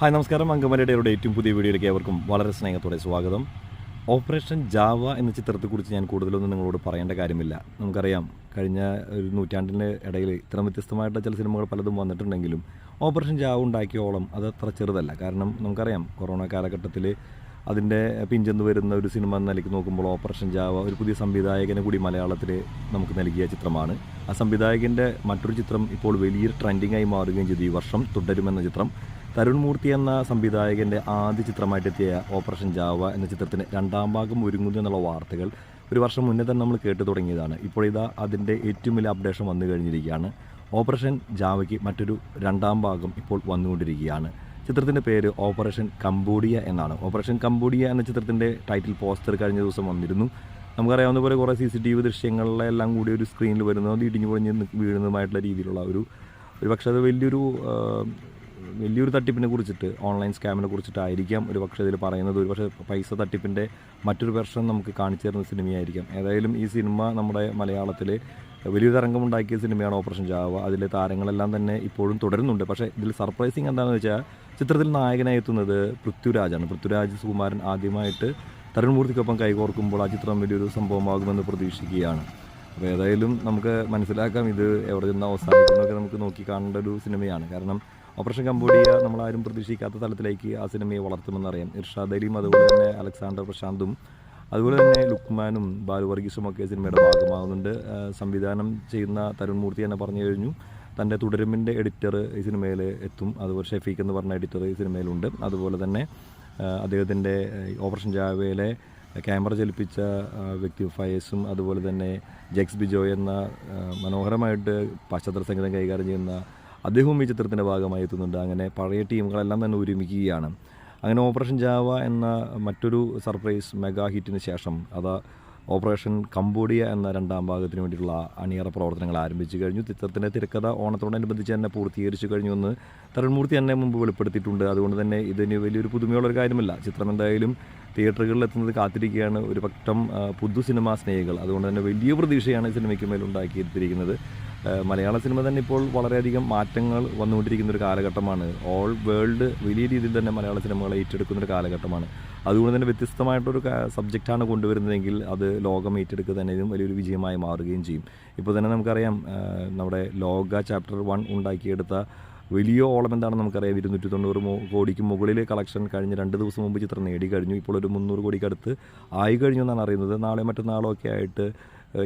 Hi നമസ്കാരം. അങ്കമലയുടെ ഏറ്റവും പുതിയ വീഡിയോയിലേക്ക് ഏവർക്കും വളരെ സ്നേഹത്തോടെ സ്വാഗതം. ഓപ്പറേഷൻ ജാവ എന്ന ചിത്രത്തെക്കുറിച്ച് ഞാൻ കൂടുതലൊന്നും നിങ്ങളോട് പറയേണ്ട കാര്യമില്ല. നമുക്കറിയാം കഴിഞ്ഞ ഒരു നൂറ്റാണ്ടിന്റെ ഇടയിൽ ഇത്ര വ്യത്യസ്തമായിട്ടുള്ള ചില സിനിമകൾ പലതും വന്നിട്ടുണ്ടെങ്കിലും ഓപ്പറേഷൻ ജാവ ഉണ്ടാക്കിയോളം അത് അത്ര ചെറുതല്ല. കാരണം നമുക്കറിയാം കൊറോണ കാലഘട്ടത്തിൽ അതിന്റെ പിഞ്ചെന്ന് വരുന്ന ഒരു സിനിമ എന്ന നിലയ്ക്ക് നോക്കുമ്പോൾ ഓപ്പറേഷൻ ജാവ ഒരു പുതിയ സംവിധായകനെ കൂടി മലയാളത്തിൽ നമുക്ക് നൽകിയ ചിത്രമാണ്. ആ സംവിധായകന്റെ മറ്റൊരു ചിത്രം ഇപ്പോൾ വലിയൊരു ട്രെൻഡിങ്ങായി മാറുകയും ചെയ്തു. ഈ വർഷം തുടരുമെന്ന ചിത്രം. തരുൺ മൂർത്തി എന്ന സംവിധായകന്റെ ആദ്യ ചിത്രമായിട്ടെത്തിയ ഓപ്പറേഷൻ ജാവ എന്ന ചിത്രത്തിന് രണ്ടാം ഭാഗം ഒരുങ്ങുന്നു എന്നുള്ള വാർത്തകൾ ഒരു വർഷം മുന്നേ തന്നെ നമ്മൾ കേട്ടു തുടങ്ങിയതാണ്. ഇപ്പോൾ ഇതാ അതിന്റെ ഏറ്റവും വലിയ അപ്ഡേഷൻ വന്നു കഴിഞ്ഞിരിക്കുകയാണ്. ഓപ്പറേഷൻ ജാവയ്ക്ക് മറ്റൊരു രണ്ടാം ഭാഗം ഇപ്പോൾ വന്നുകൊണ്ടിരിക്കുകയാണ്. ചിത്രത്തിന്റെ പേര് ഓപ്പറേഷൻ കംബോഡിയ എന്നാണ്. ഓപ്പറേഷൻ കംബോഡിയ എന്ന ചിത്രത്തിന്റെ ടൈറ്റിൽ പോസ്റ്റർ കഴിഞ്ഞ ദിവസം വന്നിരുന്നു. നമുക്കറിയാവുന്ന പോലെ കുറേ സി സി ടി വി ദൃശ്യങ്ങളിലെല്ലാം കൂടി ഒരു സ്ക്രീനിൽ വരുന്നത് ഇടിഞ്ഞു പൊളിഞ്ഞ് വീഴുന്നതുമായിട്ടുള്ള രീതിയിലുള്ള ഒരു ഒരു പക്ഷേ അത് വലിയൊരു വലിയൊരു തട്ടിപ്പിനെ കുറിച്ചിട്ട് ഓൺലൈൻ സ്കാമിനെ കുറിച്ചിട്ടായിരിക്കാം ഒരു പക്ഷേ ഇതിൽ പറയുന്നത്. ഒരു പക്ഷേ പൈസ തട്ടിപ്പിന്റെ മറ്റൊരു വെർഷൻ നമുക്ക് കാണിച്ചു തരുന്ന സിനിമയായിരിക്കാം. ഏതായാലും ഈ സിനിമ നമ്മുടെ മലയാളത്തിൽ വലിയൊരു തരംഗമുണ്ടാക്കിയ സിനിമയാണ് ഓപ്പറേഷൻ ജാവ അതിലെ താരങ്ങളെല്ലാം തന്നെ ഇപ്പോഴും തുടരുന്നുണ്ട്. പക്ഷേ ഇതിൽ സർപ്രൈസിങ് എന്താണെന്ന് വെച്ചാൽ ചിത്രത്തിൽ നായകനായി എത്തുന്നത് പൃഥ്വിരാജാണ്. പൃഥ്വിരാജ് സുകുമാരൻ ആദ്യമായിട്ട് തരുൺമൂർത്തിക്കൊപ്പം കൈകോർക്കുമ്പോൾ ആ ചിത്രം വലിയൊരു സംഭവമാകുമെന്ന് പ്രതീക്ഷിക്കുകയാണ്. അപ്പോൾ ഏതായാലും നമുക്ക് മനസ്സിലാക്കാം ഇത് എവിടെ നിന്ന് അവസാനിക്കുന്നതൊക്കെ നമുക്ക് നോക്കി കാണേണ്ട ഒരു സിനിമയാണ്. കാരണം ഓപ്പറേഷൻ കംബോഡിയ നമ്മളാരും പ്രതീക്ഷിക്കാത്ത തലത്തിലേക്ക് ആ സിനിമയെ വളർത്തുമെന്നറിയാം ഇർഷാദ് അലിയും അതുപോലെ തന്നെ അലക്സാണ്ടർ പ്രശാന്തും അതുപോലെ തന്നെ ലുക്മാനും ബാലു വർഗീസും ഒക്കെ സിനിമയുടെ ഭാഗമാകുന്നുണ്ട്. സംവിധാനം ചെയ്യുന്ന തരുൺ മൂർത്തി പറഞ്ഞു കഴിഞ്ഞു. തന്റെ തുടരുമിന്റെ എഡിറ്റർ ഈ സിനിമയിൽ എത്തും. അതുപോലെ ഷെഫീഖ് എന്ന് പറഞ്ഞ എഡിറ്റർ ഈ സിനിമയിലുണ്ട്. അതുപോലെ തന്നെ അദ്ദേഹത്തിന്റെ ഓപ്പറേഷൻ ജാവയിലെ ക്യാമറ ചലിപ്പിച്ച വ്യക്തി ഫയസും അതുപോലെ തന്നെ ജെക്സ് ബിജോയ് എന്ന മനോഹരമായിട്ട് പശ്ചാത്തല സംഗീതം കൈകാര്യം ചെയ്യുന്ന അദ്ദേഹവും ഈ ചിത്രത്തിന്റെ ഭാഗമായി എത്തുന്നുണ്ട്. അങ്ങനെ പഴയ ടീമുകളെല്ലാം തന്നെ ഒരുമിക്കുകയാണ്. അങ്ങനെ ഓപ്പറേഷൻ ജാവ എന്ന മറ്റൊരു സർപ്രൈസ് മെഗാ ഹിറ്റിന് ശേഷം അത് ഓപ്പറേഷൻ കംബോഡിയ എന്ന രണ്ടാം ഭാഗത്തിന് വേണ്ടിയിട്ടുള്ള അണിയറ പ്രവർത്തനങ്ങൾ ആരംഭിച്ചു കഴിഞ്ഞു. ചിത്രത്തിന്റെ തിരക്കഥ ഓണത്തോടനുബന്ധിച്ച് തന്നെ പൂർത്തീകരിച്ചു കഴിഞ്ഞു എന്ന് തരൺമൂർത്തി തന്നെ മുമ്പ് വെളിപ്പെടുത്തിയിട്ടുണ്ട്. അതുകൊണ്ട് തന്നെ ഇതിന് വലിയൊരു പുതുമയുള്ള ഒരു കാര്യമല്ല. ചിത്രം എന്തായാലും തിയേറ്ററുകളിൽ എത്തുന്നത് കാത്തിരിക്കുകയാണ്. ഒരു പക്ഷം പുതു സിനിമാ സ്നേഹികൾ. അതുകൊണ്ട് തന്നെ വലിയ പ്രതീക്ഷയാണ് സിനിമയ്ക്ക് മേലുണ്ടാക്കിയെടുത്തിരിക്കുന്നത് മലയാള സിനിമ തന്നെ ഇപ്പോൾ വളരെയധികം മാറ്റങ്ങൾ വന്നുകൊണ്ടിരിക്കുന്ന ഒരു കാലഘട്ടമാണ്. ഓൾ വേൾഡ് വലിയ രീതിയിൽ തന്നെ മലയാള സിനിമകളെ ഏറ്റെടുക്കുന്ന ഒരു കാലഘട്ടമാണ്. അതുകൊണ്ട് തന്നെ വ്യത്യസ്തമായിട്ടൊരു സബ്ജക്റ്റാണ് കൊണ്ടുവരുന്നതെങ്കിൽ അത് ലോകം ഏറ്റെടുക്കുക തന്നെ വലിയൊരു വിജയമായി മാറുകയും ചെയ്യും. ഇപ്പോൾ തന്നെ നമുക്കറിയാം നമ്മുടെ ലോക ചാപ്റ്റർ വൺ ഉണ്ടാക്കിയെടുത്ത വലിയ ഓളം എന്താണെന്ന് നമുക്കറിയാം. ഇരുന്നൂറ്റി തൊണ്ണൂറ് കോടിക്ക് മുകളിൽ കളക്ഷൻ കഴിഞ്ഞ രണ്ട് ദിവസം മുമ്പ് ചിത്രം നേടി കഴിഞ്ഞു. ഇപ്പോൾ ഒരു മുന്നൂറ് കോടിക്ക് അടുത്ത് ആയി കഴിഞ്ഞു എന്നാണ് അറിയുന്നത്. നാളെ മറ്റന്നാളോ ഒക്കെ ആയിട്ട്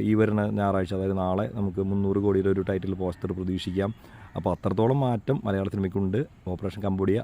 ഈ വരുന്ന ഞായറാഴ്ച അതായത് നാളെ നമുക്ക് മുന്നൂറ് കോടിയുടെ ഒരു ടൈറ്റിൽ പോസ്റ്റർ പ്രതീക്ഷിക്കാം. അപ്പോൾ അത്രത്തോളം മാറ്റം മലയാള സിനിമയ്ക്കുണ്ട്. Operation Cambodia